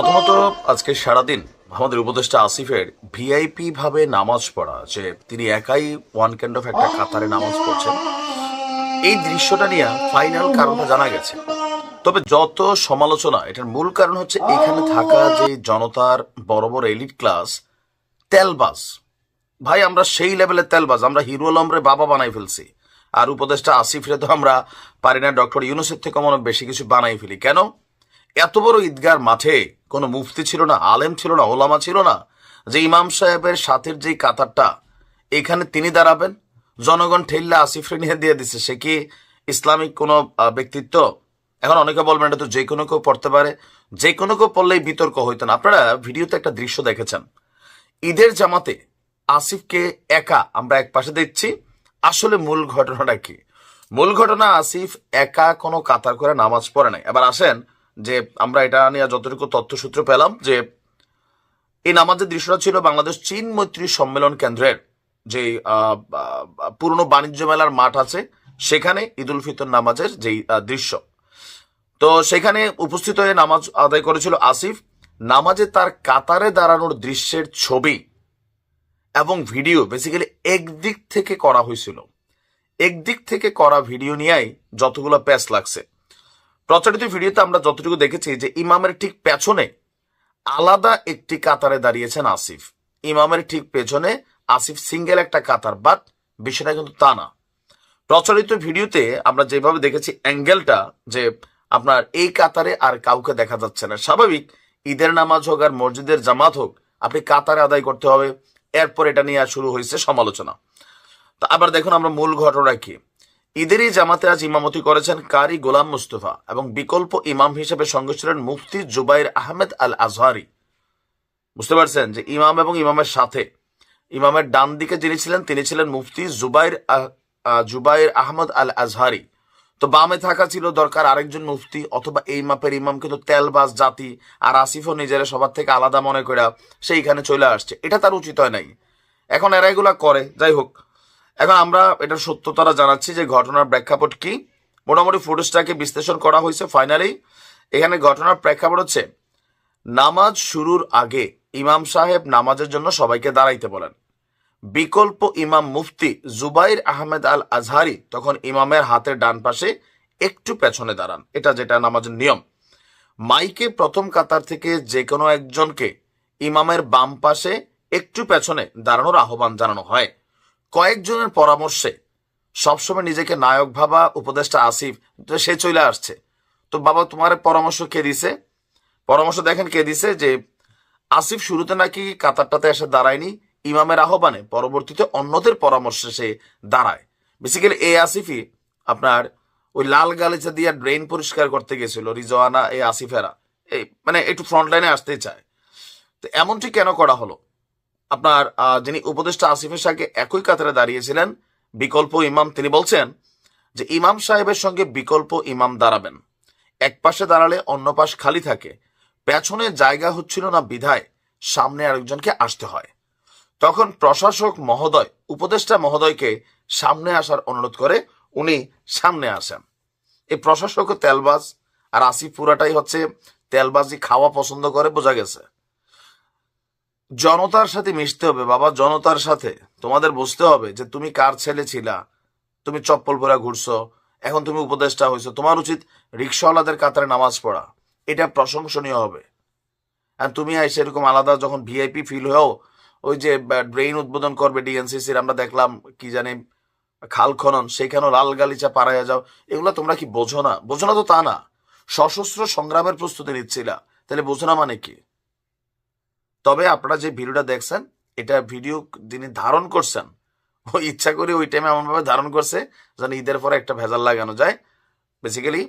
প্রথমত, আজকে সারাদিন আমাদের উপদেষ্টা আসিফের ভিআইপি ভাবে নামাজ পড়া, যে তিনি একাই ওয়ান কাইন্ড অফ একটা কাতারে নামাজ পড়ছেন, এই দৃশ্যটা নিয়ে ফাইনাল কারণটা জানা গেছে। তবে যত সমালোচনা, এটার মূল কারণ হচ্ছে এখানে থাকা যে জনতার বড় বড় এলিট ক্লাস তেলবাজ। ভাই, আমরা সেই লেভেলের তেলবাজ, আমরা হিরো আলমরে বাবা বানাই ফেলছি। আর উপদেষ্টা আসিফরে তো আমরা পারি না ডক্টর ইউনুসের থেকে অনেক বেশি কিছু বানাই ফেলি। কেন? এত বড় ঈদগার মাঠে কোনো মুফতি ছিল না, আলেম ছিল না, ওলামা ছিল না, যে ইমাম সাহেবের সাথের যেই কাতারটা, এখানে তিনি দাঁড়াবেন? জনগণ ঠেললে আসিফরে নিয়ে দিয়ে দিচ্ছে সে কি ইসলামিক কোনো ব্যক্তিত্ব? এখন অনেকে বলবেন এটা তো যে কোনো কেউ পড়তে পারে, যে কোনো কেউ পড়লেই বিতর্ক হইতো না। আপনারা ভিডিওতে একটা দৃশ্য দেখেছেন। ঈদের জামাতে আসিফকে একা আমরা এক পাশে দেখছি। আসলে মূল ঘটনাটা কি? মূল ঘটনা, আসিফ একা কোনো কাতার করে নামাজ পড়ে নাই। এবার আসেন যে আমরা এটা নিয়ে যতটুকু তথ্যসূত্র পেলাম যে এই নামাজের দৃশ্যটা ছিল বাংলাদেশ চীন মৈত্রী সম্মেলন কেন্দ্রের যে পুরনো বাণিজ্য মেলার মাঠ আছে, সেখানে ঈদ উল ফিতর নামাজের যেই দৃশ্য। তো সেখানে উপস্থিত হয়ে নামাজ আদায় করেছিল আসিফ। নামাজে তার কাতারে দাঁড়ানোর দৃশ্যের ছবি এবং ভিডিও বেসিক্যালি একদিক থেকে করা হয়েছিল। একদিক থেকে করা ভিডিও নিয়েই যতগুলো প্যাচ লাগছে। প্রচারিত ভিডিওতে আমরা যতটুকু দেখেছি যে ইমামের ঠিক পেছনে আলাদা একটি কাতারে দাঁড়িয়েছেন আসিফ। ইমামের ঠিক পেছনে আসিফ সিঙ্গেল একটা কাতার, বাট বিষয়টা কিন্তু তা না। প্রচলিত ভিডিওতে আমরা যেভাবে দেখেছি অ্যাঙ্গেলটা যে আপনার এই কাতারে আর কাউকে দেখা যাচ্ছে না। স্বাভাবিক, ঈদের নামাজ হোক আর মসজিদের জামাত হোক, আপনি কাতারে আদায় করতে হবে। এরপর এটা নিয়ে শুরু হয়েছে সমালোচনা। তা আবার দেখুন আমরা মূল ঘটনা কি। ঈদেরই জামাতে আজ ইমামতি করেছেন কারি গোলাম মুস্তফা এবং বিকল্প ইমাম হিসেবে সঙ্গে ছিলেন মুফতি জুবাইর আহমেদ আল আজহারি বুঝতে পারছেন যে ইমাম এবং ইমামের সাথে, ইমামের ডান দিকে যিনি ছিলেন, তিনি ছিলেন মুফতি জুবাইর জুবাইর আহমদ আল আজহারি তো বামে থাকা ছিল দরকার আরেকজন মুফতি, অথবা এই মাপের ইমাম কিন্তু তেলবাজ জাতি আর আসিফও নিজেরা সবার থেকে আলাদা মনে করে সেইখানে চলে আসছে। এটা তার উচিত হয় নাই। এখন এরা এগুলা করে, যাই হোক। এখন আমরা এটার সত্যতারা জানাচ্ছি যে ঘটনার প্রেক্ষাপট কি। মোটামুটি ফুটেজটাকে বিশ্লেষণ করা হয়েছে ফাইনালি। এখানে ঘটনার প্রেক্ষাপট হচ্ছে, নামাজ শুরুর আগে ইমাম সাহেব নামাজের জন্য সবাইকে দাঁড়াইতে বলেন। বিকল্প ইমাম মুফতি জুবাইর আহমেদ আল আজহারি তখন ইমামের হাতের ডান পাশে একটু পেছনে দাঁড়ান। এটা যেটা নামাজের নিয়ম। মাইকে প্রথম কাতার থেকে যে কোনো একজনকে ইমামের বাম পাশে একটু পেছনে দাঁড়ানোর আহ্বান জানানো হয়। কয়েকজনের পরামর্শে সবসময় নিজেকে নায়ক ভাবা উপদেষ্টা আসিফ, তো সে চলে আসছে। তো বাবা, তোমার পরামর্শ কে দিছে? পরামর্শ দেখেন কে দিছে যে, আসিফ শুরুতে নাকি কাতারটাতে এসে দাঁড়ায়নি, ইমামের আহ্বানে, পরবর্তীতে অন্যদের পরামর্শে সে দাঁড়ায়। বেসিক্যালি এই আসিফই আপনার ওই লাল গালিচা দিয়ে ড্রেন পরিষ্কার করতে গেছিল, রিজওয়ানা, এই আসিফেরা। এই মানে একটু ফ্রন্ট লাইনে আসতে চায়। তো এমনটি কেন করা হলো? আপনার যিনি উপদেষ্টা আসিফের সঙ্গে একই কাতারে দাঁড়িয়েছিলেন, বিকল্প ইমাম, তিনি বলছেন যে ইমাম সাহেবের সঙ্গে বিকল্প ইমাম দাঁড়াবেন। এক পাশে দাঁড়ালে অন্য পাশ খালি থাকে। পেছনে জায়গা হচ্ছিল না বিধায়, সামনে আরেকজনকে আসতে হয়। তখন প্রশাসক মহোদয়, উপদেষ্টা মহোদয়কে সামনে আসার অনুরোধ করে উনি সামনে আসেন। এই প্রশাসক তেলবাজ আর আসিফ পুরাটাই হচ্ছে তেলবাজি খাওয়া পছন্দ করে, বোঝা গেছে। জনতার সাথে মিশতে হবে, বাবা, জনতার সাথে। তোমাদের বুঝতে হবে যে তুমি কার ছেলে ছিলা। তুমি চপ্পল পরা ঘুরছো, এখন তুমি উপদেষ্টা হয়েছো তোমার উচিত রিক্সাওয়ালাদের কাতারে নামাজ পড়া। এটা প্রশংসনীয় হবে। আর তুমি সেরকম আলাদা যখন ভিআইপি ফিল হয়েও ওই যে ড্রেন উদ্বোধন করবে ডিএনসিসির আমরা দেখলাম, কি জানি, খাল খনন সেইখানেও লাল গালিচা পাড়াইয়া যাও। এগুলো তোমরা কি বোঝো না? বোঝো না তো তা না। সশস্ত্র সংগ্রামের প্রস্তুতি নিচ্ছিলা। তাহলে বোঝো না মানে কি? তবে আপনারা যে ভিডিওটা দেখছেন, এটা ভিডিও যিনি ধারণ করছেন ওই ইচ্ছা করে ওই টাইমে এমনভাবে ধারণ করছে যেন ঈদের পরে একটা ভেজাল লাগানো যায়। বেসিক্যালি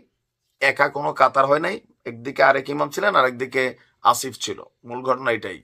একা কোনো কাতার হয় নাই, একদিকে আরেক ইমাম ছিলেন, আরেকদিকে আসিফ ছিল। মূল ঘটনা এটাই।